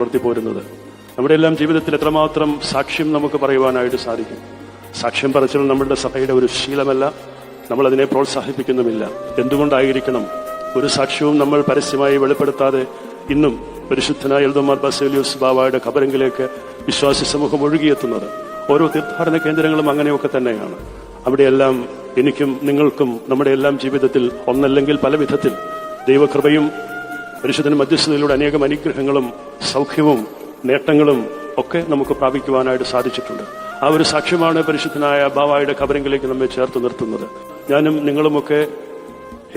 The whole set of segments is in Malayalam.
പ്രവർത്തി പോരുന്നത്. നമ്മുടെ എല്ലാം ജീവിതത്തിൽ എത്രമാത്രം സാക്ഷ്യം നമുക്ക് പറയുവാനായിട്ട് സാധിക്കും. സാക്ഷ്യം പറച്ചിൽ നമ്മുടെ സഭയുടെ ഒരു ശീലമല്ല. നമ്മൾ അതിനെ പ്രോത്സാഹിപ്പിക്കുന്നുമില്ല. എന്തുകൊണ്ടായിരിക്കണം? ഒരു സാക്ഷ്യവും നമ്മൾ പരസ്യമായി വെളിപ്പെടുത്താതെ ഇന്നും പരിശുദ്ധനായ എൽദോമാർ ബസേലിയോസ് ബാബായുടെ ഖബരങ്കിലേക്ക് വിശ്വാസി സമൂഹം ഒഴുകിയെത്തുന്നത്. ഓരോ തീർത്ഥാടന കേന്ദ്രങ്ങളും അങ്ങനെയൊക്കെ തന്നെയാണ്. അവിടെയെല്ലാം എനിക്കും നിങ്ങൾക്കും നമ്മുടെ എല്ലാം ജീവിതത്തിൽ ഒന്നല്ലെങ്കിൽ പല വിധത്തിൽ ദൈവകൃപയും പരിശുദ്ധന മധ്യസ്ഥതയിലൂടെ അനേകം അനുഗ്രഹങ്ങളും സൗഖ്യവും നേട്ടങ്ങളും ഒക്കെ നമുക്ക് പ്രാപിക്കുവാനായിട്ട് സാധിച്ചിട്ടുണ്ട്. ആ ഒരു സാക്ഷ്യമാണ് പരിശുദ്ധനായ ബാവായുടെ ഖബരങ്കിലേക്ക് നമ്മെ ചേർത്ത് നിർത്തുന്നത്. ഞാനും നിങ്ങളുമൊക്കെ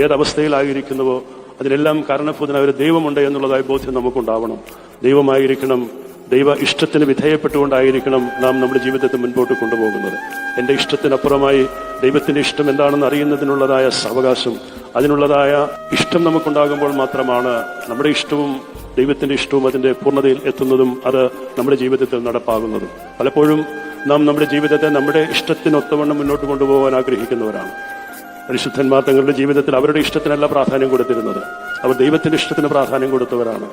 ഏതവസ്ഥയിലായിരിക്കുന്നുവോ അതിനെല്ലാം കാരണഭൂതനായ ഒരു ദൈവമുണ്ട് എന്നുള്ളതായ ബോധ്യം നമുക്കുണ്ടാവണം. ദൈവമായിരിക്കണം ദൈവ ഇഷ്ടത്തിന് വിധേയപ്പെട്ടുകൊണ്ടായിരിക്കണം നാം നമ്മുടെ ജീവിതത്തെ മുൻപോട്ട് കൊണ്ടുപോകുന്നത്. എന്റെ ഇഷ്ടത്തിനപ്പുറമായി ദൈവത്തിന്റെ ഇഷ്ടം എന്താണെന്ന് അറിയുന്നതിനുള്ളതായ സാവകാശം അതിനുള്ളതായ ഇഷ്ടം നമുക്കുണ്ടാകുമ്പോൾ മാത്രമാണ് നമ്മുടെ ഇഷ്ടവും ദൈവത്തിന്റെ ഇഷ്ടവും അതിന്റെ പൂർണതയിൽ എത്തുന്നതും അത് നമ്മുടെ ജീവിതത്തിൽ നടപ്പാകുന്നതും. പലപ്പോഴും നാം നമ്മുടെ ജീവിതത്തെ നമ്മുടെ ഇഷ്ടത്തിനൊത്തവണ്ണം മുന്നോട്ട് കൊണ്ടുപോകാൻ ആഗ്രഹിക്കുന്നവരാണ്. പരിശുദ്ധന്മാർ തങ്ങളുടെ ജീവിതത്തിൽ അവരുടെ ഇഷ്ടത്തിനല്ല പ്രാധാന്യം കൊടുത്തിരുന്നത്. അവർ ദൈവത്തിന്റെ ഇഷ്ടത്തിന് പ്രാധാന്യം കൊടുത്തവരാണ്.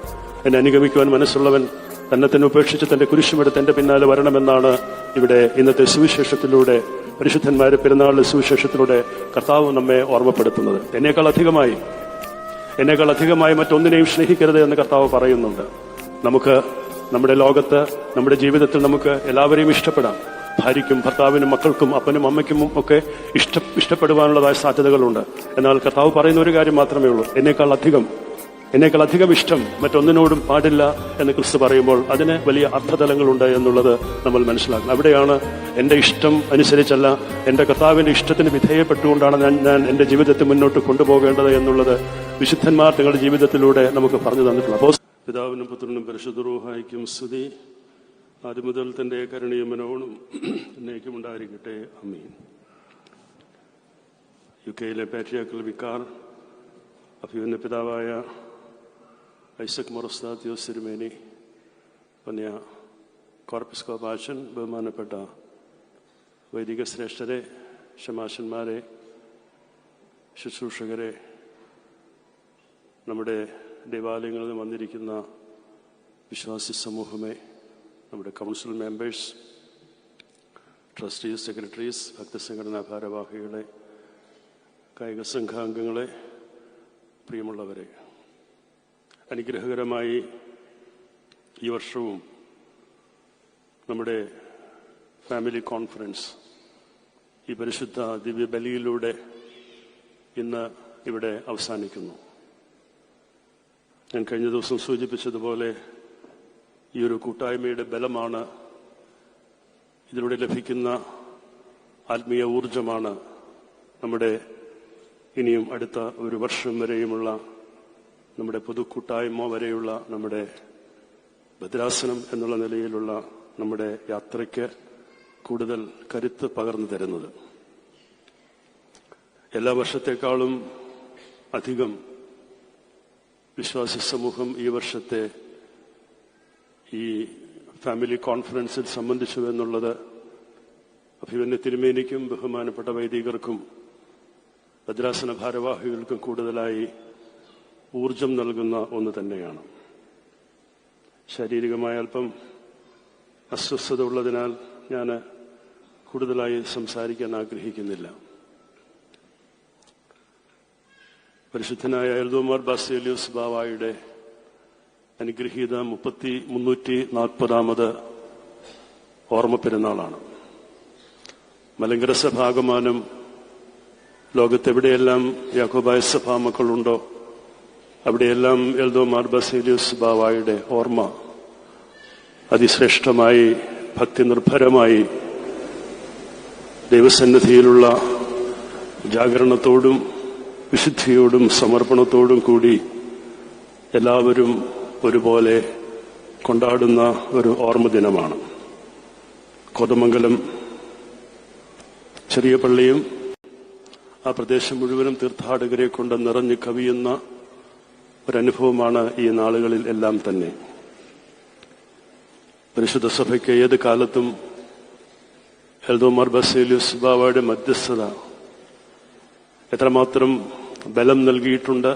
എന്നെ അനുഗമിക്കുവാൻ മനസ്സുള്ളവൻ തന്നെ തന്നെ ഉപേക്ഷിച്ച് തന്റെ കുരിശുമെടുത്ത് എന്റെ പിന്നാലെ വരണമെന്നാണ് ഇവിടെ ഇന്നത്തെ സുവിശേഷത്തിലൂടെ പരിശുദ്ധന്മാരെ പെരുന്നാളിലെ സുവിശേഷത്തിലൂടെ കർത്താവ് നമ്മെ ഓർമ്മപ്പെടുത്തുന്നത്. എന്നേക്കാൾ അധികമായി എന്നേക്കാൾ അധികമായി മറ്റൊന്നിനെയും സ്നേഹിക്കരുത് എന്ന് കർത്താവ് പറയുന്നുണ്ട്. നമുക്ക് നമ്മുടെ ലോകത്ത് നമ്മുടെ ജീവിതത്തിൽ നമുക്ക് എല്ലാവരെയും ഇഷ്ടപ്പെടാം. ഭാര്യയ്ക്കും ഭർത്താവിനും മക്കൾക്കും അപ്പനും അമ്മയ്ക്കും ഒക്കെ ഇഷ്ട ഇഷ്ടപ്പെടുവാനുള്ളതായ സാധ്യതകളുണ്ട്. എന്നാൽ കർത്താവ് പറയുന്ന ഒരു കാര്യം മാത്രമേ ഉള്ളൂ. എന്നേക്കാൾ അധികം എന്നേക്കാൾ അധികം ഇഷ്ടം മറ്റൊന്നിനോടും പാടില്ല എന്ന് ക്രിസ്തു പറയുമ്പോൾ അതിന് വലിയ അർത്ഥതലങ്ങളുണ്ട് എന്നുള്ളത് നമ്മൾ മനസ്സിലാക്കണം. അവിടെയാണ് എന്റെ ഇഷ്ടം അനുസരിച്ചല്ല എന്റെ കർത്താവിന്റെ ഇഷ്ടത്തിന് വിധേയപ്പെട്ടുകൊണ്ടാണ് ഞാൻ ഞാൻ എന്റെ ജീവിതത്തെ മുന്നോട്ട് കൊണ്ടുപോകേണ്ടത് എന്നുള്ളത് വിശുദ്ധന്മാർ തങ്ങളുടെ ജീവിതത്തിലൂടെ നമുക്ക് പറഞ്ഞു തന്നിട്ടുള്ള. അപ്പോൾ പിതാവിനും പുത്രനും പരിശുദ്ധരൂഹായിക്കും സ്തുതി. ആദ്യം മുതൽ തന്റെ കരുണീയ മനോണും എന്നേക്കും ഉണ്ടായിരിക്കട്ടെ. അമ്മീൻ യു കെയിലെ പാട്രിയാക്കൽ വിക്കാർ അഭിമന്യ പിതാവായ ഐസക് മൊറസ്താത്യോസ് സിരുമേനി പന്യ കോർപ്പിസ്കോപാച്ചൻ ബഹുമാനപ്പെട്ട വൈദിക ശ്രേഷ്ഠരെ ശമാശന്മാരെ ശുശ്രൂഷകരെ നമ്മുടെ ദേവാലയങ്ങളിൽ വന്നിരിക്കുന്ന വിശ്വാസി സമൂഹമേ നമ്മുടെ കൗൺസിൽ മെമ്പേഴ്സ് ട്രസ്റ്റീസ് സെക്രട്ടറീസ് ഭക്തസംഘടനാ ഭാരവാഹികളെ കായിക സംഘാംഗങ്ങളെ പ്രിയമുള്ളവരെ അനുഗ്രഹകരമായി ഈ വർഷവും നമ്മുടെ ഫാമിലി കോൺഫറൻസ് ഈ പരിശുദ്ധ ദിവ്യബലിയിലൂടെ ഇന്ന് ഇവിടെ അവസാനിക്കുന്നു. ഞാൻ കഴിഞ്ഞ ദിവസം സൂചിപ്പിച്ചതുപോലെ ഈ ഒരു കൂട്ടായ്മയുടെ ബലമാണ് ഇതിലൂടെ ലഭിക്കുന്ന ആത്മീയ ഊർജമാണ് നമ്മുടെ ഇനിയും അടുത്ത ഒരു വർഷം വരെയുമുള്ള നമ്മുടെ പൊതുക്കൂട്ടായ്മ വരെയുള്ള നമ്മുടെ ഭദ്രാസനം എന്നുള്ള നിലയിലുള്ള നമ്മുടെ യാത്രയ്ക്ക് കൂടുതൽ കരുത്ത് പകർന്നു തരുന്നത്. എല്ലാ വർഷത്തെക്കാളും അധികം വിശ്വാസി സമൂഹം ഈ വർഷത്തെ ഈ ഫാമിലി കോൺഫറൻസിൽ സംബന്ധിച്ചു എന്നുള്ളത് അഭിമന്യ തിരുമേനിക്കും ബഹുമാനപ്പെട്ട വൈദികർക്കും ഭദ്രാസന ഭാരവാഹികൾക്കും കൂടുതലായി ഊർജം നൽകുന്ന ഒന്ന് തന്നെയാണ്. ശാരീരികമായ അല്പം അസ്വസ്ഥത ഉള്ളതിനാൽ ഞാൻ കൂടുതലായി സംസാരിക്കാൻ ആഗ്രഹിക്കുന്നില്ല. പരിശുദ്ധനായ എൽദോമാർ ബാസേലിയോസ് ബാവായുടെ അനുഗ്രഹീത മുപ്പത്തി മുന്നൂറ്റി നാൽപ്പതാമത് ഓർമ്മ പെരുന്നാളാണ് മലങ്കര സഭാഗമാനം ലോകത്തെവിടെയെല്ലാം യാക്കോബായ സഭാ മക്കളുണ്ടോ അവിടെയെല്ലാം എൽദോ മാർബസേലിയസ് ബാവായുടെ ഓർമ്മ അതിശ്രേഷ്ഠമായി ഭക്തി നിർഭരമായി ദൈവസന്നിധിയിലുള്ള ജാഗരണത്തോടും വിശുദ്ധിയോടും സമർപ്പണത്തോടും കൂടി എല്ലാവരും ഒരുപോലെ കൊണ്ടാടുന്ന ഒരു ഓർമ്മ ദിനമാണ്. കോതമംഗലം ചെറിയ പള്ളിയും ആ പ്രദേശം മുഴുവനും തീർത്ഥാടകരെ കൊണ്ട് നിറഞ്ഞു കവിയുന്ന ഒരനുഭവമാണ് ഈ നാളുകളിൽ എല്ലാം തന്നെ. പരിശുദ്ധ സഭയ്ക്ക് ഏത് കാലത്തും എൽദോമാർ ബസേലിയസ് സുബാവയുടെ മധ്യസ്ഥത എത്രമാത്രം ബലം നൽകിയിട്ടുണ്ട്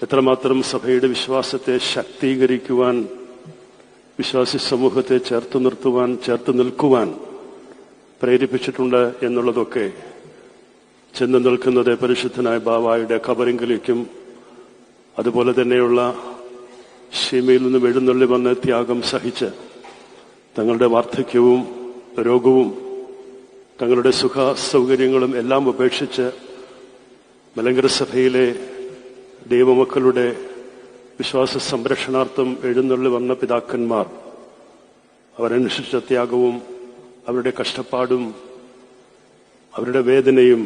എത്രമാത്രം സഭയുടെ വിശ്വാസത്തെ ശക്തീകരിക്കുവാൻ വിശ്വാസി സമൂഹത്തെ ചേർത്ത് നിർത്തുവാൻ ചേർത്ത് നിൽക്കുവാൻ പ്രേരിപ്പിച്ചിട്ടുണ്ട് എന്നുള്ളതൊക്കെ ചെന്ന് നിൽക്കുന്നത് പരിശുദ്ധനായ ബാവായുടെ കബറിങ്കിലേക്കും അതുപോലെ തന്നെയുള്ള ഷീമയിൽ നിന്നും എഴുന്നള്ളി വന്ന് ത്യാഗം സഹിച്ച് തങ്ങളുടെ വാർദ്ധക്യവും രോഗവും തങ്ങളുടെ സുഖ സൗകര്യങ്ങളും എല്ലാം ഉപേക്ഷിച്ച് മലങ്കര സഭയിലെ ദൈവമക്കളുടെ വിശ്വാസ സംരക്ഷണാർത്ഥം എഴുന്നള്ളി വന്ന പിതാക്കന്മാർ അവരനുഷ്ഠിച്ച ത്യാഗവും അവരുടെ കഷ്ടപ്പാടും അവരുടെ വേദനയും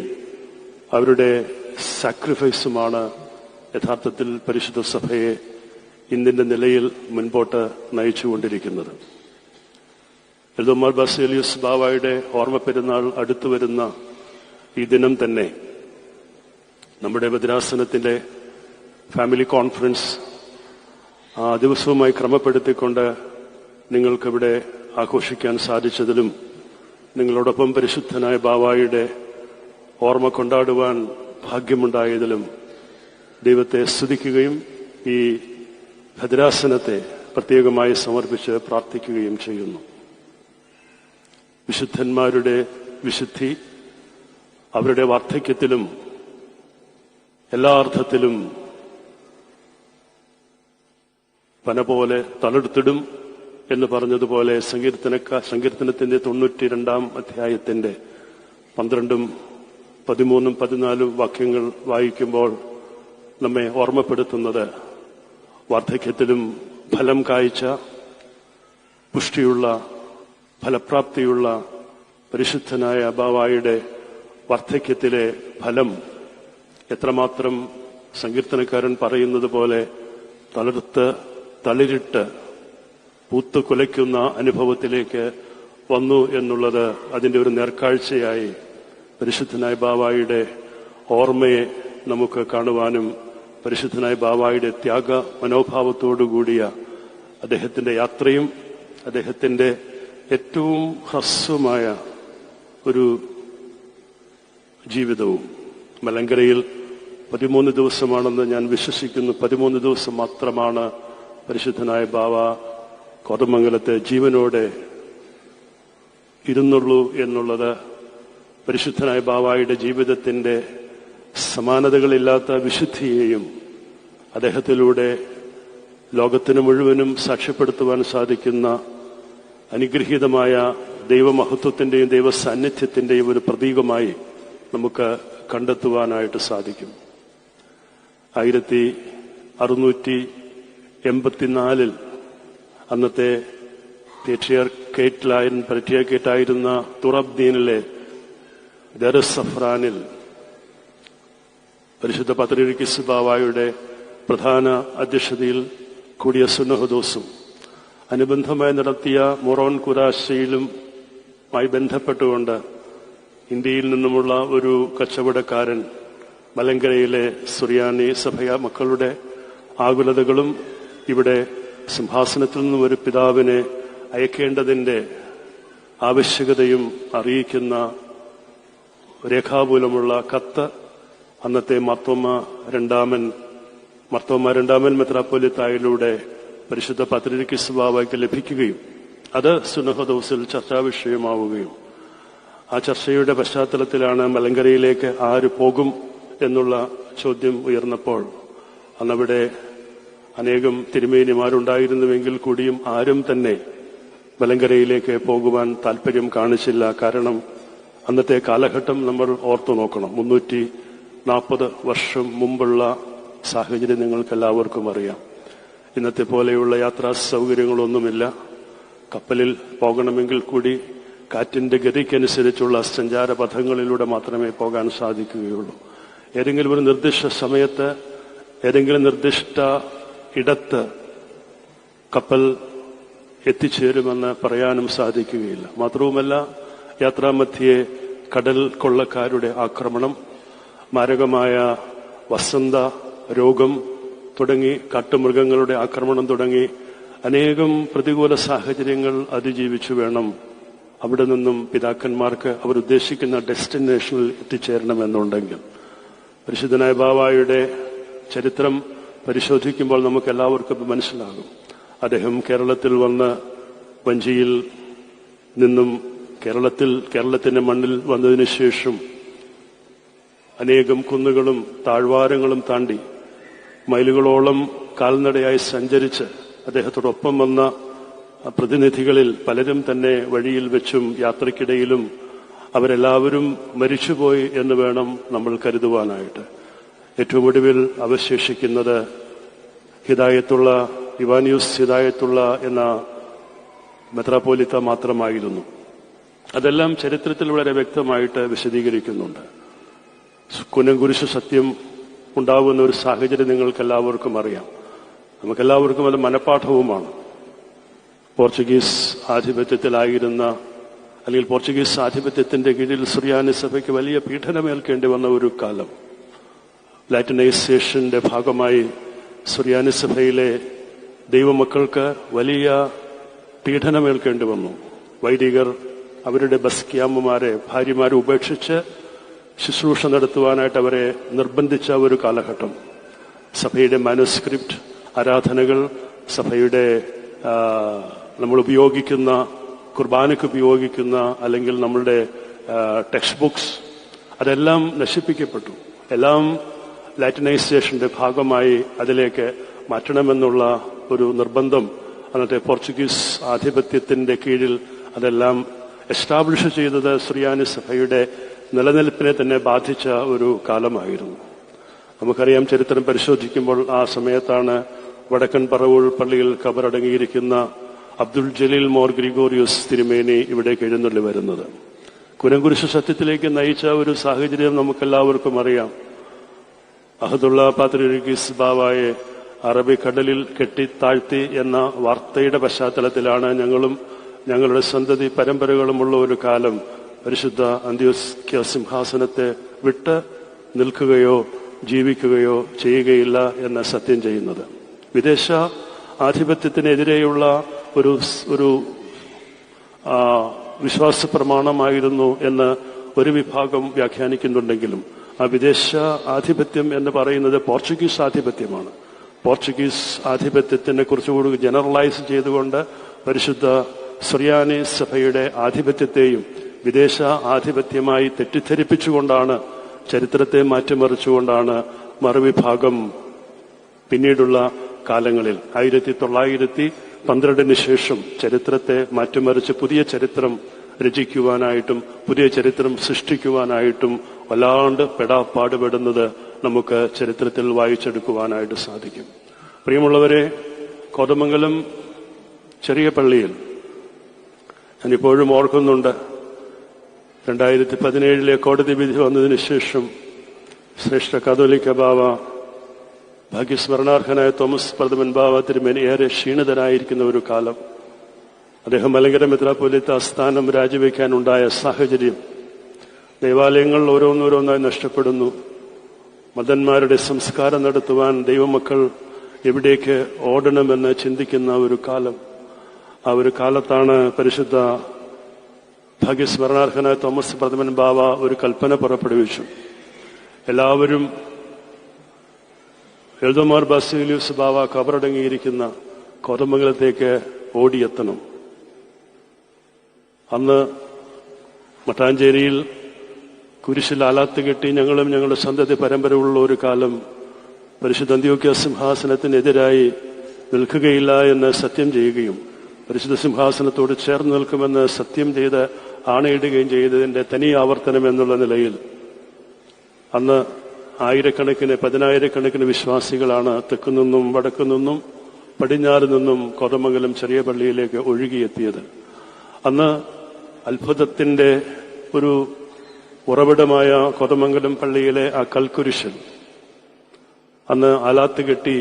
അവരുടെ സാക്രിഫൈസുമാണ് യഥാർത്ഥത്തിൽ പരിശുദ്ധ സഭയെ ഇന്നിന്റെ നിലയിൽ മുൻപോട്ട് നയിച്ചുകൊണ്ടിരിക്കുന്നത്. എൽദോമാർ ബസേലിയസ് ബാവായുടെ ഓർമ്മ പെരുന്നാൾ അടുത്തു വരുന്ന ഈ ദിനം തന്നെ നമ്മുടെ ഭദ്രാസനത്തിന്റെ ഫാമിലി കോൺഫറൻസ് ആ ദിവസവുമായി ക്രമപ്പെടുത്തിക്കൊണ്ട് നിങ്ങൾക്കിവിടെ ആഘോഷിക്കാൻ സാധിച്ചതിലും നിങ്ങളോടൊപ്പം പരിശുദ്ധനായ ബാവായുടെ ഓർമ്മ കൊണ്ടാടുവാൻ ഭാഗ്യമുണ്ടായതിലും ദൈവത്തെ സ്തുതിക്കുകയും ഈ ഭദ്രാസനത്തെ പ്രത്യേകമായി സമർപ്പിച്ച് പ്രാർത്ഥിക്കുകയും ചെയ്യുന്നു. വിശുദ്ധന്മാരുടെ വിശുദ്ധി അവരുടെ വാർദ്ധക്യത്തിലും എല്ലാ അർത്ഥത്തിലും പന പോലെ തളർത്തിടും എന്ന് പറഞ്ഞതുപോലെ സങ്കീർത്തനക്ക സങ്കീർത്തനത്തിന്റെ തൊണ്ണൂറ്റി രണ്ടാം അധ്യായത്തിന്റെ പന്ത്രണ്ടും പതിമൂന്നും പതിനാലും വാക്യങ്ങൾ വായിക്കുമ്പോൾ നമ്മെ ഓർമ്മപ്പെടുത്തുന്നത് വാർദ്ധക്യത്തിലും ഫലം കായ്ച്ച പുഷ്ടിയുള്ള ഫലപ്രാപ്തിയുള്ള പരിശുദ്ധനായ ബാവായുടെ വാർദ്ധക്യത്തിലെ ഫലം എത്രമാത്രം സങ്കീർത്തനക്കാരൻ പറയുന്നത് പോലെ തളർത്ത് തളിരിട്ട് പൂത്തു കുലയ്ക്കുന്ന അനുഭവത്തിലേക്ക് വന്നു എന്നുള്ളത് അതിന്റെ ഒരു നേർക്കാഴ്ചയായി പരിശുദ്ധനായ ബാവായുടെ ഓർമ്മയെ നമുക്ക് കാണുവാനും പരിശുദ്ധനായ ബാബായുടെ ത്യാഗ മനോഭാവത്തോടുകൂടിയ അദ്ദേഹത്തിന്റെ യാത്രയും അദ്ദേഹത്തിന്റെ ഏറ്റവും ഹ്രസ്വമായ ഒരു ജീവിതവും. മലങ്കരയിൽ പതിമൂന്ന് ദിവസമാണെന്ന് ഞാൻ വിശ്വസിക്കുന്നു. പതിമൂന്ന് ദിവസം മാത്രമാണ് പരിശുദ്ധനായ ബാവ കോതമംഗലത്തെ ജീവനോടെ ഇരുന്നുള്ളൂ എന്നുള്ളത് പരിശുദ്ധനായ ബാവായുടെ ജീവിതത്തിന്റെ സമാനതകളില്ലാത്ത വിശുദ്ധിയെയും അദ്ദേഹത്തിലൂടെ ലോകത്തിന് മുഴുവനും സാക്ഷ്യപ്പെടുത്തുവാൻ സാധിക്കുന്ന അനുഗ്രഹീതമായ ദൈവമഹത്വത്തിന്റെയും ദൈവസാന്നിധ്യത്തിന്റെയും ഒരു പ്രതീകമായി നമുക്ക് കണ്ടെത്തുവാനായിട്ട് സാധിക്കും. ആയിരത്തി അറുന്നൂറ്റി എൺപത്തിനാലിൽ അന്നത്തെ പേട്രിയർക്കേറ്റിലായ കേറ്റായിരുന്ന തുറബ്ദീനിലെ ദരസഫ്രാനിൽ പരിശുദ്ധ പത്രിക ബാവായുടെ പ്രധാന അധ്യക്ഷതയിൽ കൂടിയ സുനഹദോസും അനുബന്ധമായി നടത്തിയ മൊറോൺ കുരാശയിലും മായി ബന്ധപ്പെട്ടുകൊണ്ട് ഇന്ത്യയിൽ നിന്നുമുള്ള ഒരു കച്ചവടക്കാരൻ മലങ്കരയിലെ സുറിയാനി സഭയ മക്കളുടെ ആകുലതകളും ഇവിടെ സിംഹാസനത്തിൽ നിന്നും ഒരു പിതാവിനെ അയക്കേണ്ടതിന്റെ ആവശ്യകതയും അറിയിക്കുന്ന രേഖാമൂലമുള്ള കത്ത് അന്നത്തെ മർത്തോമ രണ്ടാമൻ മർത്തോമ രണ്ടാമൻ മെത്രാപ്പൊലിത്തായിലൂടെ പരിശുദ്ധ പത്രിക സ്വഭാവയ്ക്ക് ലഭിക്കുകയും അത് സുനഹദോസിൽ ചർച്ചാ വിഷയമാവുകയും ആ ചർച്ചയുടെ പശ്ചാത്തലത്തിലാണ് മലങ്കരയിലേക്ക് ആര് പോകും എന്നുള്ള ചോദ്യം ഉയർന്നപ്പോൾ അന്നവിടെ അനേകം തിരുമേനിമാരുണ്ടായിരുന്നുവെങ്കിൽ കൂടിയും ആരും തന്നെ മലങ്കരയിലേക്ക് പോകുവാൻ താല്പര്യം കാണിച്ചില്ല. കാരണം അന്നത്തെ കാലഘട്ടം നമ്മൾ ഓർത്തു നോക്കണം. മുന്നൂറ്റി നാൽപ്പത് വർഷം മുമ്പുള്ള സാഹചര്യം നിങ്ങൾക്ക് എല്ലാവർക്കും അറിയാം. ഇന്നത്തെ പോലെയുള്ള യാത്രാ സൗകര്യങ്ങളൊന്നുമില്ല. കപ്പലിൽ പോകണമെങ്കിൽ കൂടി കാറ്റിന്റെ ഗതിക്കനുസരിച്ചുള്ള സഞ്ചാര പഥങ്ങളിലൂടെ മാത്രമേ പോകാൻ സാധിക്കുകയുള്ളൂ. ഏതെങ്കിലും ഒരു നിർദ്ദിഷ്ട സമയത്ത് ഏതെങ്കിലും നിർദ്ദിഷ്ട ഇടത്ത് കപ്പൽ എത്തിച്ചേരുമെന്ന് പറയാനും സാധിക്കുകയില്ല. മാത്രവുമല്ല യാത്രാമധ്യേ കടൽ കൊള്ളക്കാരുടെ ആക്രമണം മാരകമായ വസന്ത രോഗം തുടങ്ങി കാട്ടുമൃഗങ്ങളുടെ ആക്രമണം തുടങ്ങി അനേകം പ്രതികൂല സാഹചര്യങ്ങൾ അതിജീവിച്ചു വേണം. അവിടെ നിന്നും പിതാക്കന്മാർക്ക് അവരുദ്ദേശിക്കുന്ന ഡെസ്റ്റിനേഷനിൽ എത്തിച്ചേരണമെന്നുണ്ടെങ്കിൽ. പരിശുദ്ധനായ ബാവായുടെ ചരിത്രം പരിശോധിക്കുമ്പോൾ നമുക്ക് എല്ലാവർക്കും മനസ്സിലാകും. അദ്ദേഹം കേരളത്തിൽ വന്ന് വഞ്ചിയിൽ നിന്നും കേരളത്തിൽ കേരളത്തിന്റെ മണ്ണിൽ വന്നതിനു ശേഷം അനേകം കുന്നുകളും താഴ്വാരങ്ങളും താണ്ടി മൈലുകളോളം കാൽനടയായി സഞ്ചരിച്ച് അദ്ദേഹത്തോടൊപ്പം വന്ന പ്രതിനിധികളിൽ പലരും തന്നെ വഴിയിൽ വെച്ചും യാത്രക്കിടയിലും അവരെല്ലാവരും മരിച്ചുപോയി എന്ന് വേണം നമ്മൾ കരുതുവാനായിട്ട്. ഏറ്റവും ഒടുവിൽ അവശേഷിക്കുന്നത് ഹിദായത്തുള്ള ഇവാനിയൂസ് ഹിദായത്തുള്ള എന്ന മെത്രാപ്പോലിത്ത മാത്രമായിരുന്നു. അതെല്ലാം ചരിത്രത്തിൽ വളരെ വ്യക്തമായിട്ട് വിശദീകരിക്കുന്നുണ്ട്. കുനംകുരിശ് സത്യം ഉണ്ടാകുന്ന ഒരു സാഹചര്യം നിങ്ങൾക്ക് എല്ലാവർക്കും അറിയാം. നമുക്കെല്ലാവർക്കും അത് മനഃപ്പാഠവുമാണ്. പോർച്ചുഗീസ് ആധിപത്യത്തിലായിരുന്ന അല്ലെങ്കിൽ പോർച്ചുഗീസ് ആധിപത്യത്തിന്റെ കീഴിൽ സുറിയാനി സഭയ്ക്ക് വലിയ പീഡനമേൽക്കേണ്ടി വന്ന ഒരു കാലം. ലാറ്റിനൈസേഷന്റെ ഭാഗമായി സുറിയാനി സഭയിലെ ദൈവമക്കൾക്ക് വലിയ പീഡനമേൽക്കേണ്ടി വന്നു. വൈദികർ അവരുടെ ബസ്ക്യാമ്മമാരെ ഭാര്യമാരെ ഉപേക്ഷിച്ച് ശുശ്രൂഷ നടത്തുവാനായിട്ട് അവരെ നിർബന്ധിച്ച ഒരു കാലഘട്ടം. സഭയുടെ മാനുസ്ക്രിപ്റ്റ് ആരാധനകൾ സഭയുടെ നമ്മൾ ഉപയോഗിക്കുന്ന കുർബാനയ്ക്ക് ഉപയോഗിക്കുന്ന അല്ലെങ്കിൽ നമ്മളുടെ ടെക്സ്റ്റ് ബുക്സ് അതെല്ലാം നശിപ്പിക്കപ്പെട്ടു. എല്ലാം ലാറ്റിനൈസേഷന്റെ ഭാഗമായി അതിലേക്ക് മാറ്റണമെന്നുള്ള ഒരു നിർബന്ധം അന്നത്തെ പോർച്ചുഗീസ് ആധിപത്യത്തിന്റെ കീഴിൽ അതെല്ലാം എസ്റ്റാബ്ലിഷ് ചെയ്തത് ശ്രീയാനി സഭയുടെ നിലനിൽപ്പിനെ തന്നെ ബാധിച്ച ഒരു കാലമായിരുന്നു. നമുക്കറിയാം ചരിത്രം പരിശോധിക്കുമ്പോൾ ആ സമയത്താണ് വടക്കൻ പറവൂർ പള്ളിയിൽ കബറടങ്ങിയിരിക്കുന്ന അബ്ദുൾ ജലീൽ മോർ ഗ്രിഗോറിയോസ് തിരുമേനി ഇവിടേക്ക് എഴുന്നള്ളി വരുന്നത്. കുരങ്കുരിശ് സത്യത്തിലേക്ക് നയിച്ച ഒരു സാഹചര്യം നമുക്കെല്ലാവർക്കും അറിയാം. അഹദുള്ള പാത്രിസ് ബാവായെ അറബിക്കടലിൽ കെട്ടിത്താഴ്ത്തി എന്ന വാർത്തയുടെ പശ്ചാത്തലത്തിലാണ് ഞങ്ങളും ഞങ്ങളുടെ സന്തതി പരമ്പരകളുമുള്ള ഒരു കാലം പരിശുദ്ധ അന്ത്യോസ്ക്യ സിംഹാസനത്തെ വിട്ട് നിൽക്കുകയോ ജീവിക്കുകയോ ചെയ്യുകയില്ല എന്ന സത്യം ചെയ്യുന്നത്. വിദേശ ആധിപത്യത്തിനെതിരെയുള്ള ഒരു ഒരു വിശ്വാസ പ്രമാണമായിരുന്നു എന്ന് ഒരു വിഭാഗം വ്യാഖ്യാനിക്കുന്നുണ്ടെങ്കിലും ആ വിദേശ ആധിപത്യം എന്ന് പറയുന്നത് പോർച്ചുഗീസ് ആധിപത്യമാണ്. പോർച്ചുഗീസ് ആധിപത്യത്തിനെ കുറിച്ചുകൂടി ജനറലൈസ് ചെയ്തുകൊണ്ട് പരിശുദ്ധ സുറിയാനി സഭയുടെ ആധിപത്യത്തെയും വിദേശ ആധിപത്യമായി തെറ്റിദ്ധരിപ്പിച്ചുകൊണ്ടാണ് ചരിത്രത്തെ മാറ്റിമറിച്ചുകൊണ്ടാണ് മറുവിഭാഗം പിന്നീടുള്ള കാലങ്ങളിൽ ആയിരത്തി തൊള്ളായിരത്തി പന്ത്രണ്ടിന് ശേഷം ചരിത്രത്തെ മാറ്റിമറിച്ച് പുതിയ ചരിത്രം രചിക്കുവാനായിട്ടും പുതിയ ചരിത്രം സൃഷ്ടിക്കുവാനായിട്ടും വല്ലാണ്ട് പെടാ പാടുപെടുന്നത് നമുക്ക് ചരിത്രത്തിൽ വായിച്ചെടുക്കുവാനായിട്ട് സാധിക്കും. പ്രിയമുള്ളവരെ കോതമംഗലം ചെറിയ പള്ളിയിൽ ഞാനിപ്പോഴും ഓർക്കുന്നുണ്ട്. രണ്ടായിരത്തി പതിനേഴിലെ കോടതി വിധി വന്നതിന് ശേഷം ശ്രേഷ്ഠ കാതോലിക്ക ബാവ ഭാഗ്യസ്മരണാർഹനായ തോമസ് പ്രഥമൻ ബാവ തിരുമേനി ഏറെ ക്ഷീണിതനായിരിക്കുന്ന ഒരു കാലം. അദ്ദേഹം മലങ്കര മെത്രാപ്പൊലിത്ത സ്ഥാനം രാജിവെക്കാനുണ്ടായ സാഹചര്യം ദേവാലയങ്ങൾ ഓരോന്നോരോന്നായി നഷ്ടപ്പെടുന്നു. മതന്മാരുടെ സംസ്കാരം നടത്തുവാൻ ദൈവമക്കൾ എവിടേക്ക് ഓടണമെന്ന് ചിന്തിക്കുന്ന ഒരു കാലം. ആ ഒരു കാലത്താണ് പരിശുദ്ധ ഭാഗ്യസ്മരണാർഹനായ തോമസ് പ്രഥമൻ ബാവ ഒരു കൽപ്പന പുറപ്പെടുവിച്ചു. എല്ലാവരും എഴുതമാർ ബാസിലിയൂസ് ബാവ കബറടങ്ങിയിരിക്കുന്ന കോതമംഗലത്തേക്ക് ഓടിയെത്തണം. അന്ന് മട്ടാഞ്ചേരിയിൽ കുരിശിൽ ആലാത്ത് കെട്ടി ഞങ്ങളും ഞങ്ങളുടെ സന്തതി പരമ്പര ഉള്ള ഒരു കാലം പരിശുദ്ധ അന്ത്യോക്യ സിംഹാസനത്തിനെതിരായി നിൽക്കുകയില്ല എന്ന് സത്യം ചെയ്യുകയും പരിശുദ്ധ സിംഹാസനത്തോട് ചേർന്ന് നിൽക്കുമെന്ന് സത്യം ചെയ്ത് ആണയിടുകയും ചെയ്തതിന്റെ തനി ആവർത്തനം എന്നുള്ള നിലയിൽ അന്ന് ആയിരക്കണക്കിന് പതിനായിരക്കണക്കിന് വിശ്വാസികളാണ് തെക്കു നിന്നും വടക്കു നിന്നും പടിഞ്ഞാറ് നിന്നും കോതമംഗലം ചെറിയ പള്ളിയിലേക്ക് ഒഴുകിയെത്തിയത്. അന്ന് അത്ഭുതത്തിന്റെ ഒരു ഉറവിടമായ കോതമംഗലം പള്ളിയിലെ ആ കൽക്കുരിശൻ അന്ന് ആലാത്ത് കെട്ടി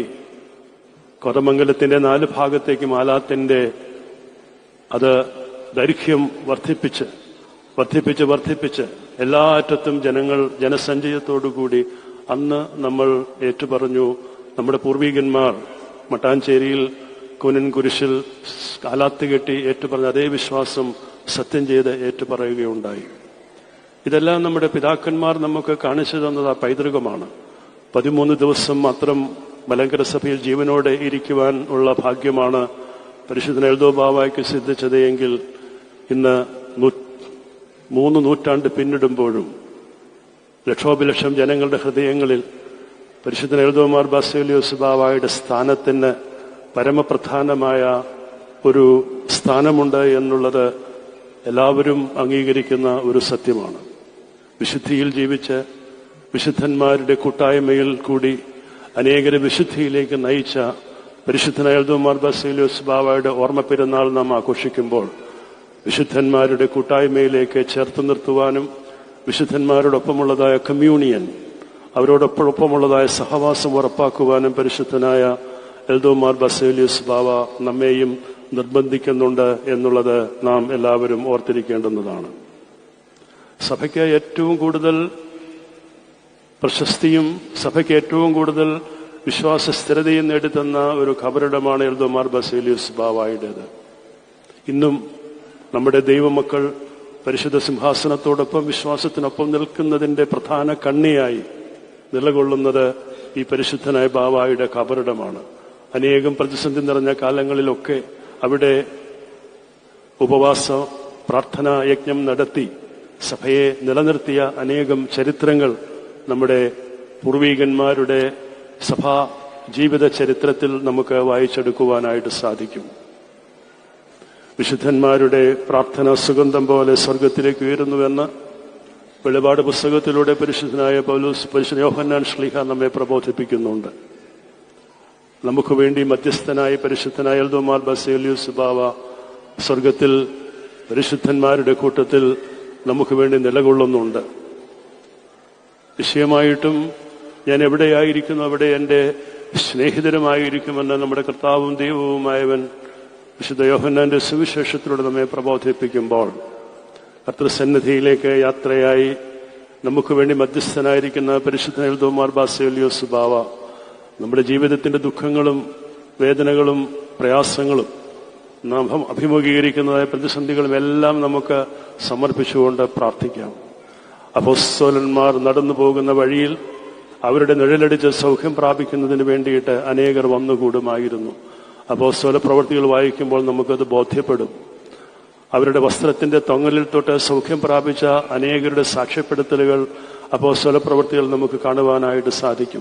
കോതമംഗലത്തിന്റെ നാല് ഭാഗത്തേക്കും ആലാത്തിന്റെ അത് ദൈർഘ്യം വർദ്ധിപ്പിച്ച് വർദ്ധിപ്പിച്ച് വർദ്ധിപ്പിച്ച് എല്ലാ അറ്റത്തും ജനങ്ങൾ ജനസഞ്ചയത്തോടുകൂടി അന്ന് നമ്മൾ ഏറ്റുപറഞ്ഞു നമ്മുടെ പൂർവീകന്മാർ മട്ടാഞ്ചേരിയിൽ കുനൻ കുരിശിൽ കാലാത്ത് കെട്ടി ഏറ്റുപറഞ്ഞ അതേ വിശ്വാസം സത്യം ചെയ്ത് ഏറ്റുപറയുകയുണ്ടായി. ഇതെല്ലാം നമ്മുടെ പിതാക്കന്മാർ നമുക്ക് കാണിച്ചു തന്നത് ആ പൈതൃകമാണ്. പതിമൂന്ന് ദിവസം മാത്രം മലങ്കര സഭയിൽ ജീവനോടെ ഇരിക്കുവാൻ ഉള്ള ഭാഗ്യമാണ് പരിശുദ്ധ എഴുതോ ബാവായ്ക്ക് സിദ്ധിച്ചത് എങ്കിൽ ഇന്ന് മൂന്ന് നൂറ്റാണ്ട് പിന്നിടുമ്പോഴും ലക്ഷോപലക്ഷം ജനങ്ങളുടെ ഹൃദയങ്ങളിൽ പരിശുദ്ധ എഴുതോമാർ ബാസേലിയോസ് ബാവായുടെ സ്ഥാനത്തിന് പരമപ്രധാനമായ ഒരു സ്ഥാനമുണ്ട് എന്നുള്ളത് എല്ലാവരും അംഗീകരിക്കുന്ന ഒരു സത്യമാണ്. വിശുദ്ധിയിൽ ജീവിച്ച് വിശുദ്ധന്മാരുടെ കൂട്ടായ്മയിൽ കൂടി അനേകരെ വിശുദ്ധിയിലേക്ക് നയിച്ച പരിശുദ്ധനായ എഴുതോമാർ ബാസേലിയോസ് ബാവായുടെ ഓർമ്മ പെരുന്നാൾ നാം ആഘോഷിക്കുമ്പോൾ വിശുദ്ധന്മാരുടെ കൂട്ടായ്മയിലേക്ക് ചേർത്ത് നിർത്തുവാനും വിശുദ്ധന്മാരോടൊപ്പമുള്ളതായ കമ്മ്യൂണിയൻ അവരോടൊപ്പമുള്ളതായ സഹവാസം ഉറപ്പാക്കുവാനും പരിശുദ്ധനായ എൽദോമാർ ബസേലിയസ് ബാവ നമ്മെയും നിർബന്ധിക്കുന്നുണ്ട് എന്നുള്ളത് നാം എല്ലാവരും ഓർത്തിരിക്കേണ്ടുന്നതാണ്. സഭയ്ക്ക് ഏറ്റവും കൂടുതൽ പ്രശസ്തിയും സഭയ്ക്ക് ഏറ്റവും കൂടുതൽ വിശ്വാസ സ്ഥിരതയും നേടിത്തന്ന ഒരു ഖബറിടമാണ് എൽദോമാർ ബസേലിയസ് ബാവായുടേത്. ഇന്നും നമ്മുടെ ദൈവമക്കൾ പരിശുദ്ധ സിംഹാസനത്തോടൊപ്പം വിശ്വാസത്തിനൊപ്പം നിൽക്കുന്നതിന്റെ പ്രധാന കണ്ണിയായി നിലകൊള്ളുന്നത് ഈ പരിശുദ്ധനായ ബാവായുടെ കബറിടമാണ്. അനേകം പ്രതിസന്ധി നിറഞ്ഞ കാലങ്ങളിലൊക്കെ അവിടെ ഉപവാസ പ്രാർത്ഥനാ യജ്ഞം നടത്തി സഭയെ നിലനിർത്തിയ അനേകം ചരിത്രങ്ങൾ നമ്മുടെ പൂർവീകന്മാരുടെ സഭാ ജീവിത ചരിത്രത്തിൽ നമുക്ക് വായിച്ചെടുക്കുവാനായിട്ട് സാധിക്കും. വിശുദ്ധന്മാരുടെ പ്രാർത്ഥന സുഗന്ധം പോലെ സ്വർഗത്തിലേക്ക് ഉയരുന്നുവെന്ന് വെളിപാട് പുസ്തകത്തിലൂടെ പരിശുദ്ധനായ പൗലൂസ് പരിശുദ്ധ യോഹന്നാൻ ശ്ലീഹ നമ്മെ പ്രബോധിപ്പിക്കുന്നുണ്ട്. നമുക്ക് വേണ്ടി മധ്യസ്ഥനായ പരിശുദ്ധനായ എൽദോമാർ ബസേലിയൂസ് ബാവ സ്വർഗത്തിൽ പരിശുദ്ധന്മാരുടെ കൂട്ടത്തിൽ നമുക്ക് വേണ്ടി നിലകൊള്ളുന്നുണ്ട്. വിഷയമായിട്ടും ഞാൻ എവിടെയായിരിക്കുന്നു അവിടെ എന്റെ സ്നേഹിതരുമായിരിക്കുമെന്ന് നമ്മുടെ കർത്താവും ദൈവവുമായവൻ വിശുദ്ധ യോഹന്നാന്റെ സുവിശേഷത്തിലൂടെ നമ്മെ പ്രബോധിപ്പിക്കുമ്പോൾ കർത്തൃസന്നിധിയിലേക്ക് യാത്രയായി നമുക്ക് വേണ്ടി മധ്യസ്ഥനായിരിക്കുന്ന പരിശുദ്ധ എൽദോമാർ ബാസേലിയോ സുബാവ നമ്മുടെ ജീവിതത്തിന്റെ ദുഃഖങ്ങളും വേദനകളും പ്രയാസങ്ങളും നാം അഭി- അഭിമുഖീകരിക്കുന്നതായ പ്രതിസന്ധികളും എല്ലാം നമുക്ക് സമർപ്പിച്ചുകൊണ്ട് പ്രാർത്ഥിക്കാം. അപ്പോസ്തോലന്മാർ നടന്നു പോകുന്ന വഴിയിൽ അവരുടെ നിഴലടിച്ച് സൗഖ്യം പ്രാപിക്കുന്നതിന് വേണ്ടിയിട്ട് അനേകർ വന്നുകൂടുമായിരുന്നു. അപ്പോസ്തോല പ്രവർത്തികൾ വായിക്കുമ്പോൾ നമുക്കത് ബോധ്യപ്പെടും. അവരുടെ വസ്ത്രത്തിന്റെ തൊങ്ങലിൽ തൊട്ട് സൗഖ്യം പ്രാപിച്ച അനേകരുടെ സാക്ഷ്യപ്പെടുത്തലുകൾ അപ്പോസ്തോല പ്രവൃത്തികൾ നമുക്ക് കാണുവാനായിട്ട് സാധിക്കും.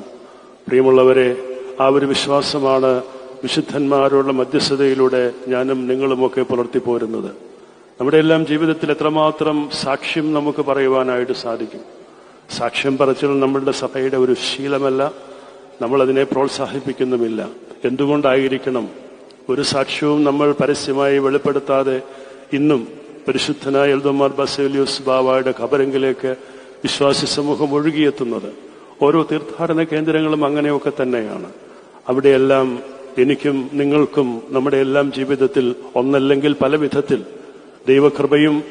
പ്രിയമുള്ളവരെ ആ ഒരു വിശ്വാസമാണ് വിശുദ്ധന്മാരുടെ മധ്യസ്ഥതയിലൂടെ ഞാനും നിങ്ങളുമൊക്കെ പുലർത്തിപ്പോരുന്നത് നമ്മുടെ എല്ലാം ജീവിതത്തിൽ എത്രമാത്രം സാക്ഷ്യം നമുക്ക് പറയുവാനായിട്ട് സാധിക്കും. സാക്ഷ്യം പറച്ചിൽ നമ്മളുടെ സഭയുടെ ഒരു ശീലമല്ല. നമ്മളതിനെ പ്രോത്സാഹിപ്പിക്കുന്നുമില്ല. എന്തുകൊണ്ടായിരിക്കണം? ഒരു സാക്ഷ്യവും നമ്മൾ പരസ്യമായി വെളിപ്പെടുത്താതെ ഇന്നും പരിശുദ്ധനായ എൽദോമാർ ബസേലിയോസ് ബാബായുടെ ഖബരങ്കിലേക്ക് വിശ്വാസി സമൂഹം ഒഴുകിയെത്തുന്നത്. ഓരോ തീർത്ഥാടന കേന്ദ്രങ്ങളും അങ്ങനെയൊക്കെ തന്നെയാണ്. അവിടെയെല്ലാം എനിക്കും നിങ്ങൾക്കും നമ്മുടെ എല്ലാം ജീവിതത്തിൽ ഒന്നല്ലെങ്കിൽ പല വിധത്തിൽ ദൈവകൃപയും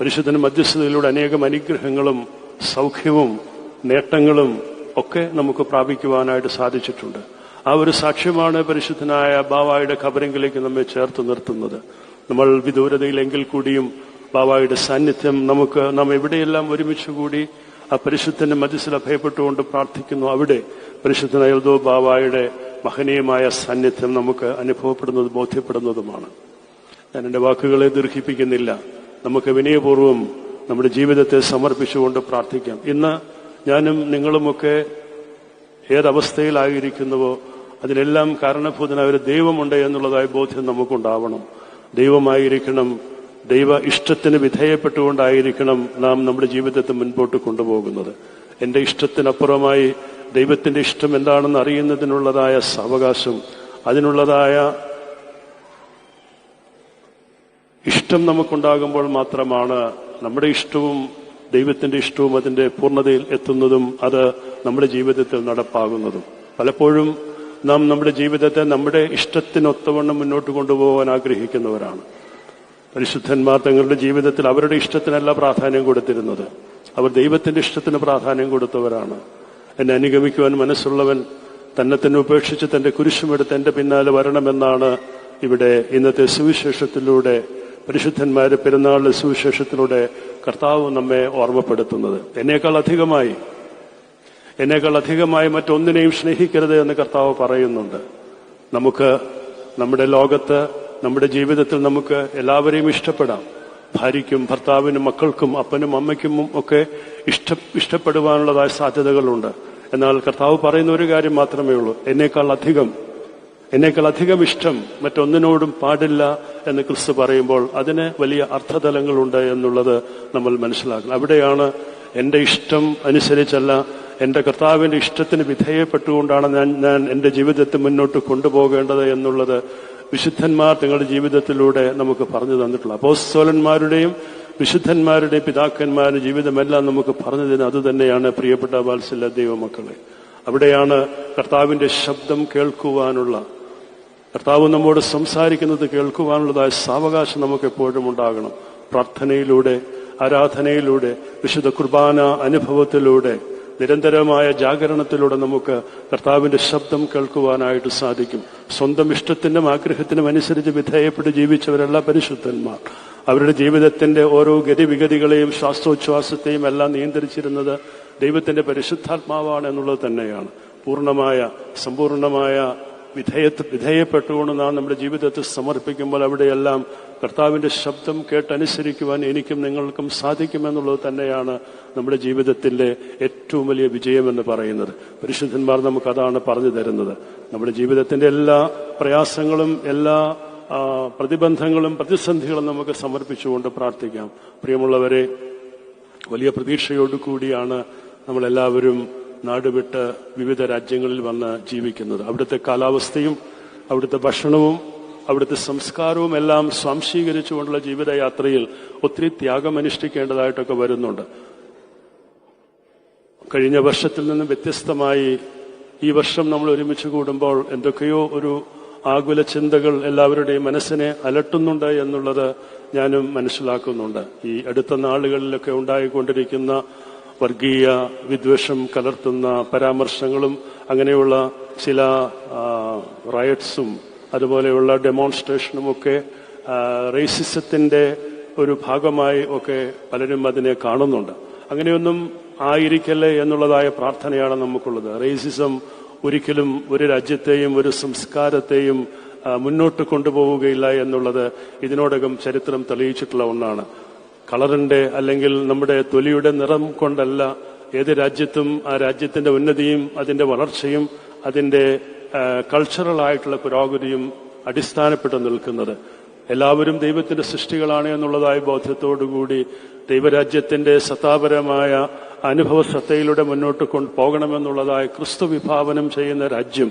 പരിശുദ്ധന മധ്യസ്ഥതയിലൂടെ അനേകം അനുഗ്രഹങ്ങളും സൗഖ്യവും നേട്ടങ്ങളും ഒക്കെ നമുക്ക് പ്രാപിക്കുവാനായിട്ട് സാധിച്ചിട്ടുണ്ട്. ആ ഒരു സാക്ഷ്യമാണ് പരിശുദ്ധനായ ബാവായുടെ ഖബരങ്കിലേക്ക് നമ്മെ ചേർത്ത് നിർത്തുന്നത്. നമ്മൾ വിദൂരതയിലെങ്കിൽ കൂടിയും ബാവായുടെ സാന്നിധ്യം നമുക്ക് നാം എവിടെയെല്ലാം ഒരുമിച്ച് കൂടി ആ പരിശുദ്ധന്റെ മധ്യസ്ഥിൽ അഭയപ്പെട്ടുകൊണ്ട് പ്രാർത്ഥിക്കുന്നു അവിടെ പരിശുദ്ധനായ എൽദോ ബാവായുടെ മഹനീയമായ സാന്നിധ്യം നമുക്ക് അനുഭവപ്പെടുന്നത് ബോധ്യപ്പെടുന്നതുമാണ്. ഞാൻ എന്റെ വാക്കുകളെ ദീർഘിപ്പിക്കുന്നില്ല. നമുക്ക് വിനയപൂർവം നമ്മുടെ ജീവിതത്തെ സമർപ്പിച്ചുകൊണ്ട് പ്രാർത്ഥിക്കാം. ഇന്ന് ഞാനും നിങ്ങളുമൊക്കെ ഏതവസ്ഥയിലായിരിക്കുന്നുവോ അതിനെല്ലാം കാരണഭൂതനായ ഒരു ദൈവമുണ്ട് എന്നുള്ളതായ ബോധ്യം നമുക്കുണ്ടാവണം. ദൈവമായിരിക്കണം. ദൈവ ഇഷ്ടത്തിന് വിധേയപ്പെട്ടുകൊണ്ടായിരിക്കണം നാം നമ്മുടെ ജീവിതത്തെ മുൻപോട്ട് കൊണ്ടുപോകുന്നത്. എന്റെ ഇഷ്ടത്തിനപ്പുറമായി ദൈവത്തിന്റെ ഇഷ്ടം എന്താണെന്ന് അറിയുന്നതിനുള്ളതായ സാവകാശം അതിനുള്ളതായ ഇഷ്ടം നമുക്കുണ്ടാകുമ്പോൾ മാത്രമാണ് നമ്മുടെ ഇഷ്ടവും ദൈവത്തിന്റെ ഇഷ്ടവും അതിന്റെ പൂർണതയിൽ എത്തുന്നതും അത് നമ്മുടെ ജീവിതത്തിൽ നടപ്പാകുന്നതും. പലപ്പോഴും നാം നമ്മുടെ ജീവിതത്തെ നമ്മുടെ ഇഷ്ടത്തിനൊത്തവണ്ണം മുന്നോട്ട് കൊണ്ടുപോകാൻ ആഗ്രഹിക്കുന്നവരാണ്. പരിശുദ്ധന്മാർ തങ്ങളുടെ ജീവിതത്തിൽ അവരുടെ ഇഷ്ടത്തിനല്ല പ്രാധാന്യം കൊടുത്തിരുന്നത്. അവർ ദൈവത്തിന്റെ ഇഷ്ടത്തിന് പ്രാധാന്യം കൊടുത്തവരാണ്. എന്നെ അനുഗമിക്കുവാൻ മനസ്സുള്ളവൻ തന്നെ തന്നെ ഉപേക്ഷിച്ച് തന്റെ കുരിശുമെടുത്ത് എന്റെ പിന്നാലെ വരണമെന്നാണ് ഇവിടെ ഇന്നത്തെ സുവിശേഷത്തിലൂടെ പരിശുദ്ധന്മാരെ പെരുന്നാളിലെ സുവിശേഷത്തിലൂടെ കർത്താവ് നമ്മെ ഓർമ്മപ്പെടുത്തുന്നത്. എന്നേക്കാൾ അധികമായി എന്നേക്കാൾ അധികമായി മറ്റൊന്നിനെയും സ്നേഹിക്കരുത് എന്ന് കർത്താവ് പറയുന്നുണ്ട്. നമുക്ക് നമ്മുടെ ലോകത്ത് നമ്മുടെ ജീവിതത്തിൽ നമുക്ക് എല്ലാവരെയും ഇഷ്ടപ്പെടാം. ഭാര്യയ്ക്കും ഭർത്താവിനും മക്കൾക്കും അപ്പനും അമ്മയ്ക്കും ഒക്കെ ഇഷ്ട ഇഷ്ടപ്പെടുവാനുള്ളതായ സാധ്യതകളുണ്ട്. എന്നാൽ കർത്താവ് പറയുന്ന ഒരു കാര്യം മാത്രമേ ഉള്ളൂ. എന്നേക്കാൾ അധികം എന്നേക്കാൾ അധികം ഇഷ്ടം മറ്റൊന്നിനോടും പാടില്ല എന്ന് ക്രിസ്തു പറയുമ്പോൾ അതിന് വലിയ അർത്ഥതലങ്ങളുണ്ട് എന്നുള്ളത് നമ്മൾ മനസ്സിലാക്കണം. അവിടെയാണ് എന്റെ ഇഷ്ടം അനുസരിച്ചല്ല എന്റെ കർത്താവിന്റെ ഇഷ്ടത്തിന് വിധേയപ്പെട്ടുകൊണ്ടാണ് ഞാൻ ഞാൻ എന്റെ ജീവിതത്തെ മുന്നോട്ട് കൊണ്ടുപോകേണ്ടത് എന്നുള്ളത് വിശുദ്ധന്മാർ തങ്ങളുടെ ജീവിതത്തിലൂടെ നമുക്ക് പറഞ്ഞു തന്നിട്ടുള്ള അപ്പോസ്തോലന്മാരുടെയും വിശുദ്ധന്മാരുടെയും പിതാക്കന്മാരുടെ ജീവിതമെല്ലാം നമുക്ക് പറഞ്ഞു തരുന്നത് അതുതന്നെയാണ് പ്രിയപ്പെട്ട വാത്സല്യ ദൈവമക്കളെ. അവിടെയാണ് കർത്താവിന്റെ ശബ്ദം കേൾക്കുവാനുള്ള കർത്താവ് നമ്മോട് സംസാരിക്കുന്നത് കേൾക്കുവാനുള്ളതായ സാവകാശം നമുക്ക് എപ്പോഴും ഉണ്ടാകണം. പ്രാർത്ഥനയിലൂടെ ആരാധനയിലൂടെ വിശുദ്ധ കുർബാന അനുഭവത്തിലൂടെ നിരന്തരമായ ജാഗരണത്തിലൂടെ നമുക്ക് കർത്താവിന്റെ ശബ്ദം കേൾക്കുവാനായിട്ട് സാധിക്കും. സ്വന്തം ഇഷ്ടത്തിനും ആഗ്രഹത്തിനും അനുസരിച്ച് വിധേയപ്പെട്ട് ജീവിച്ചവരല്ല പരിശുദ്ധന്മാർ. അവരുടെ ജീവിതത്തിന്റെ ഓരോ ഗതിവിഗതികളെയും ശ്വാസോച്ഛ്വാസത്തെയും എല്ലാം നിയന്ത്രിച്ചിരുന്നത് ദൈവത്തിന്റെ പരിശുദ്ധാത്മാവാണ് എന്നുള്ളത് തന്നെയാണ്. പൂർണമായ സമ്പൂർണമായ വിധേയ വിധേയപ്പെട്ടുകൊണ്ട് നാം നമ്മുടെ ജീവിതത്തെ സമർപ്പിക്കുമ്പോൾ അവിടെയെല്ലാം കർത്താവിന്റെ ശബ്ദം കേട്ടനുസരിക്കുവാൻ എനിക്കും നിങ്ങൾക്കും സാധിക്കുമെന്നുള്ളത് തന്നെയാണ് നമ്മുടെ ജീവിതത്തിന്റെ ഏറ്റവും വലിയ വിജയമെന്ന് പറയുന്നത്. പരിശുദ്ധന്മാർ നമുക്ക് അതാണ് പറഞ്ഞു തരുന്നത്. നമ്മുടെ ജീവിതത്തിന്റെ എല്ലാ പ്രയാസങ്ങളും എല്ലാ പ്രതിബന്ധങ്ങളും പ്രതിസന്ധികളും നമുക്ക് സമർപ്പിച്ചുകൊണ്ട് പ്രാർത്ഥിക്കാം. പ്രിയമുള്ളവരെ വലിയ പ്രതീക്ഷയോടു കൂടിയാണ് നമ്മളെല്ലാവരും നാടുവിട്ട് വിവിധ രാജ്യങ്ങളിൽ വന്ന് ജീവിക്കുന്നത്. അവിടുത്തെ കാലാവസ്ഥയും അവിടുത്തെ ഭക്ഷണവും അവിടുത്തെ സംസ്കാരവും എല്ലാം സ്വാംശീകരിച്ചുകൊണ്ടുള്ള ജീവിതയാത്രയിൽ ഒത്തിരി ത്യാഗം അനുഷ്ഠിക്കേണ്ടതായിട്ടൊക്കെ വരുന്നുണ്ട്. കഴിഞ്ഞ വർഷത്തിൽ നിന്ന് വ്യത്യസ്തമായി ഈ വർഷം നമ്മൾ ഒരുമിച്ച് കൂടുമ്പോൾ എന്തൊക്കെയോ ഒരു ആകുല ചിന്തകൾ എല്ലാവരുടെയും മനസ്സിനെ അലട്ടുന്നുണ്ട് എന്നുള്ളത് ഞാനും മനസ്സിലാക്കുന്നുണ്ട്. ഈ അടുത്ത നാളുകളിലൊക്കെ ഉണ്ടായിക്കൊണ്ടിരിക്കുന്ന വർഗീയ വിദ്വേഷം കലർത്തുന്ന പരാമർശങ്ങളും അങ്ങനെയുള്ള ചില റയറ്റ്സും അതുപോലെയുള്ള ഡെമോൺസ്ട്രേഷനും ഒക്കെ റേസിസത്തിന്റെ ഒരു ഭാഗമായി ഒക്കെ പലരും അതിനെ കാണുന്നുണ്ട്. അങ്ങനെയൊന്നും ആയിരിക്കല്ലേ എന്നുള്ളതായ പ്രാർത്ഥനയാണ് നമുക്കുള്ളത്. റേസിസം ഒരിക്കലും ഒരു രാജ്യത്തെയും ഒരു സംസ്കാരത്തെയും മുന്നോട്ട് കൊണ്ടുപോവുകയില്ല എന്നുള്ളത് ഇതിനോടകം ചരിത്രം തെളിയിച്ചിട്ടുള്ള ഒന്നാണ്. കളറിന്റെ അല്ലെങ്കിൽ നമ്മുടെ തൊലിയുടെ നിറം കൊണ്ടല്ല ഏത് രാജ്യത്തും ആ രാജ്യത്തിന്റെ ഉന്നതിയും അതിന്റെ വളർച്ചയും അതിന്റെ കൾച്ചറൽ ആയിട്ടുള്ള പുരോഗതിയും അടിസ്ഥാനപ്പെട്ട് നിൽക്കുന്നത്. എല്ലാവരും ദൈവത്തിന്റെ സൃഷ്ടികളാണ് എന്നുള്ളതായ ബോധ്യത്തോടുകൂടി ദൈവരാജ്യത്തിന്റെ സത്താപരമായ അനുഭവ ശ്രദ്ധയിലൂടെ മുന്നോട്ട് കൊണ്ട് പോകണമെന്നുള്ളതായ ക്രിസ്തു വിഭാവനം ചെയ്യുന്ന രാജ്യം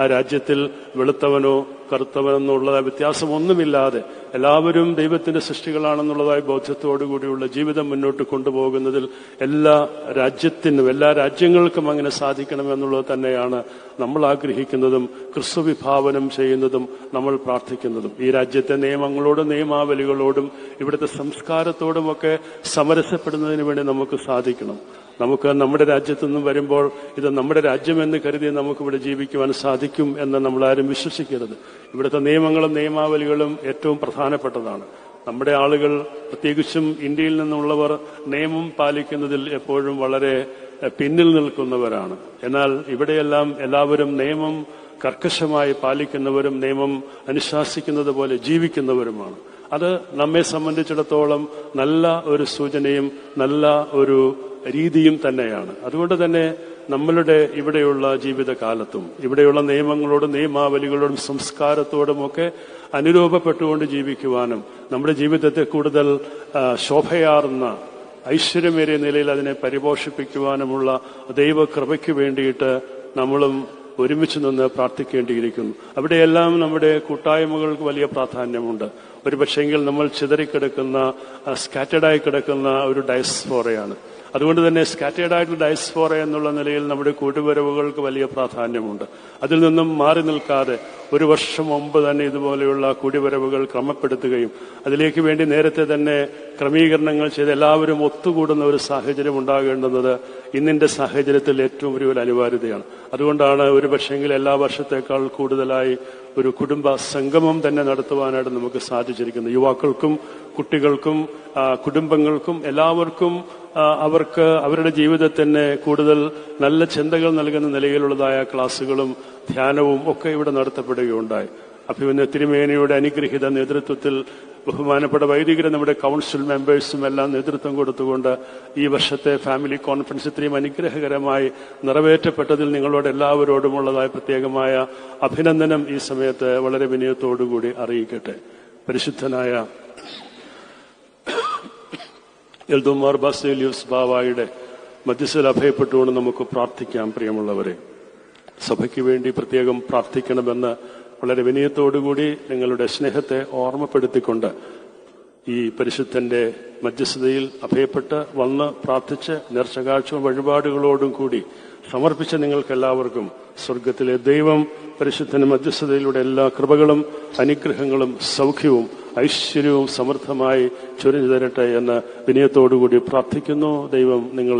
ആ രാജ്യത്തിൽ വെളുത്തവനോ കറുത്തവനെന്നുള്ള വ്യത്യാസമൊന്നുമില്ലാതെ എല്ലാവരും ദൈവത്തിന്റെ സൃഷ്ടികളാണെന്നുള്ളതായ ബോധ്യത്തോടുകൂടിയുള്ള ജീവിതം മുന്നോട്ട് കൊണ്ടുപോകുന്നതിൽ എല്ലാ രാജ്യത്തിനും എല്ലാ രാജ്യങ്ങൾക്കും അങ്ങനെ സാധിക്കണമെന്നുള്ളത് തന്നെയാണ് നമ്മൾ ആഗ്രഹിക്കുന്നതും ക്രിസ്തു വിഭാവനം ചെയ്യുന്നതും നമ്മൾ പ്രാർത്ഥിക്കുന്നതും. ഈ രാജ്യത്തെ നിയമങ്ങളോടും നിയമാവലികളോടും ഇവിടുത്തെ സംസ്കാരത്തോടുമൊക്കെ സമരസപ്പെടുന്നതിന് വേണ്ടി നമുക്ക് സാധിക്കണം. നമുക്ക് നമ്മുടെ രാജ്യത്തു നിന്നും വരുമ്പോൾ ഇത് നമ്മുടെ രാജ്യമെന്ന് കരുതി നമുക്കിവിടെ ജീവിക്കുവാൻ സാധിക്കും എന്ന് നമ്മൾ ആരും വിശ്വസിക്കരുത്. ഇവിടുത്തെ നിയമങ്ങളും നിയമാവലികളും ഏറ്റവും പ്രധാനപ്പെട്ടതാണ്. നമ്മുടെ ആളുകൾ പ്രത്യേകിച്ചും ഇന്ത്യയിൽ നിന്നുള്ളവർ നിയമം പാലിക്കുന്നതിൽ എപ്പോഴും വളരെ പിന്നിൽ നിൽക്കുന്നവരാണ്. എന്നാൽ ഇവിടെയെല്ലാം എല്ലാവരും നിയമം കർക്കശമായി പാലിക്കുന്നവരും നിയമം അനുശാസിക്കുന്നത് പോലെ ജീവിക്കുന്നവരുമാണ്. അത് നമ്മെ സംബന്ധിച്ചിടത്തോളം നല്ല ഒരു സൂചനയും നല്ല ഒരു രീതിയും തന്നെയാണ്. അതുകൊണ്ട് തന്നെ നമ്മളുടെ ഇവിടെയുള്ള ജീവിതകാലത്തും ഇവിടെയുള്ള നിയമങ്ങളോടും നിയമാവലികളോടും സംസ്കാരത്തോടുമൊക്കെ അനുരൂപപ്പെട്ടുകൊണ്ട് ജീവിക്കുവാനും നമ്മുടെ ജീവിതത്തെ കൂടുതൽ ശോഭയാർന്ന ഐശ്വര്യമേറിയ നിലയിൽ അതിനെ പരിപോഷിപ്പിക്കുവാനുമുള്ള ദൈവകൃപയ്ക്ക് വേണ്ടിയിട്ട് നമ്മളും ഒരുമിച്ച് നിന്ന് പ്രാർത്ഥിക്കേണ്ടിയിരിക്കുന്നു. അവിടെയെല്ലാം നമ്മുടെ കൂട്ടായ്മകൾക്ക് വലിയ പ്രാധാന്യമുണ്ട്. ഒരു പക്ഷേങ്കിൽ നമ്മൾ ചിതറിക്കിടക്കുന്ന സ്കാറ്റേഡായി കിടക്കുന്ന ഒരു ഡയസ്ഫോറയാണ്. അതുകൊണ്ട് തന്നെ സ്കാറ്റേഡ് ആയിട്ടുള്ള ഡയസ്ഫോറ എന്നുള്ള നിലയിൽ നമ്മുടെ കൂട്ടുവരവുകൾക്ക് വലിയ പ്രാധാന്യമുണ്ട്. അതിൽ നിന്നും മാറി നിൽക്കാതെ ഒരു വർഷം മുമ്പ് തന്നെ ഇതുപോലെയുള്ള കൂടിവരവുകൾ ക്രമപ്പെടുത്തുകയും അതിലേക്ക് വേണ്ടി നേരത്തെ തന്നെ ക്രമീകരണങ്ങൾ ചെയ്ത് എല്ലാവരും ഒത്തുകൂടുന്ന ഒരു സാഹചര്യം ഉണ്ടാകേണ്ടുന്നത് ഇന്നിന്റെ സാഹചര്യത്തിൽ ഏറ്റവും ഒരു അനിവാര്യതയാണ്. അതുകൊണ്ടാണ് ഒരു പക്ഷേങ്കിൽ എല്ലാ വർഷത്തേക്കാൾ കൂടുതലായി ഒരു കുടുംബ സംഗമം തന്നെ നടത്തുവാനായിട്ട് നമുക്ക് സാധിച്ചിരിക്കുന്നത് യുവാക്കൾക്കും കുട്ടികൾക്കും കുടുംബങ്ങൾക്കും എല്ലാവർക്കും അവർക്ക് അവരുടെ ജീവിതത്തിന് കൂടുതൽ നല്ല ചിന്തകൾ നൽകുന്ന നിലയിലുള്ളതായ ക്ലാസ്സുകളും ധ്യാനവും ഒക്കെ ഇവിടെ നടത്തപ്പെടുകയുണ്ടായി. അഭിമന്യ തിരുമേനയുടെ അനുഗ്രഹിത നേതൃത്വത്തിൽ ബഹുമാനപ്പെട്ട വൈദികരെ നമ്മുടെ കൗൺസിൽ മെമ്പേഴ്സും എല്ലാം നേതൃത്വം കൊടുത്തുകൊണ്ട് ഈ വർഷത്തെ ഫാമിലി കോൺഫറൻസ് ഇത്രയും അനുഗ്രഹകരമായി നിറവേറ്റപ്പെട്ടതിൽ നിങ്ങളോട് എല്ലാവരോടുമുള്ളതായ പ്രത്യേകമായ അഭിനന്ദനം ഈ സമയത്ത് വളരെ വിനയത്തോടുകൂടി അറിയിക്കട്ടെ. പരിശുദ്ധനായ എൽദുമാർ ബാസേലിയൂസ് ബാവായുടെ മധ്യസ്ഥൽ അഭയപ്പെട്ടുകൊണ്ട് നമുക്ക് പ്രാർത്ഥിക്കാം പ്രിയമുള്ളവരെ. സഭയ്ക്ക് വേണ്ടി പ്രത്യേകം പ്രാർത്ഥിക്കണമെന്ന് വളരെ വിനയത്തോടുകൂടി നിങ്ങളുടെ സ്നേഹത്തെ ഓർമ്മപ്പെടുത്തിക്കൊണ്ട് ഈ പരിശുദ്ധന്റെ മധ്യസ്ഥതയിൽ അഭയപ്പെട്ട് വന്ന് പ്രാർത്ഥിച്ച് നേർച്ചകാഴ്ച വഴിപാടുകളോടും കൂടി സമർപ്പിച്ച നിങ്ങൾക്കെല്ലാവർക്കും സ്വർഗത്തിലെ ദൈവം പരിശുദ്ധന മധ്യസ്ഥതയിലൂടെ എല്ലാ കൃപകളും അനുഗ്രഹങ്ങളും സൗഖ്യവും ഐശ്വര്യവും സമൃദ്ധമായി ചൊരിഞ്ഞു തരട്ടെ എന്ന് വിനയത്തോടുകൂടി പ്രാർത്ഥിക്കുന്നു. ദൈവം നിങ്ങളെ